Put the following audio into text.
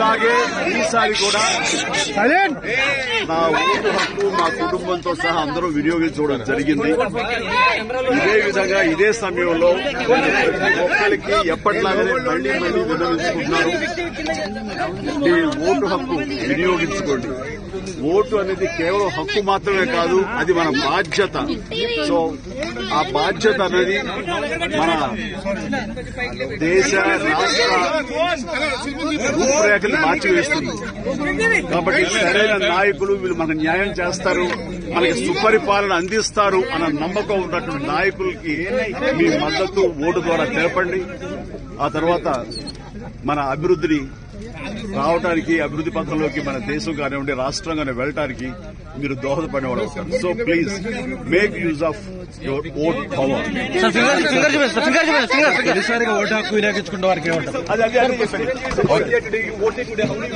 ఎప్పటిలాగే ఈసారి కూడా నా ఓటు హక్కు మా కుటుంబంతో సహా అందరూ వినియోగించుకోవడం జరిగింది. ఇదే విధంగా ఇదే సమయంలో ఒక్కరికి ఎప్పటిలాగానే మళ్ళీ మళ్ళీ వినియోగించుకుంటున్నారు ఈ ఓటు హక్కు వినియోగించుకోండి. ఓటు అనేది కేవలం హక్కు మాత్రమే కాదు అది మన బాధ్యత. సో ఆ బాధ్యత అనేది మన దేశ రాష్ట్ర రూపురేఖలు మార్చివేస్తుంది. కాబట్టి సరైన నాయకులు వీళ్ళు మనకు న్యాయం చేస్తారు మనకి సుపరిపాలన అందిస్తారు అన్న నమ్మకం ఉన్నటువంటి నాయకులకి మీ మద్దతు ఓటు ద్వారా తెలపండి. ఆ తర్వాత మన అభివృద్ధిని రావడానికి అభివృద్ధి పథంలోకి మన దేశం కానివ్వండి రాష్ట్రం కానీ వెళ్ళటానికి మీరు దోహదపడేవాడు అవుతారు. So please make use of your vote power అది అదే అదే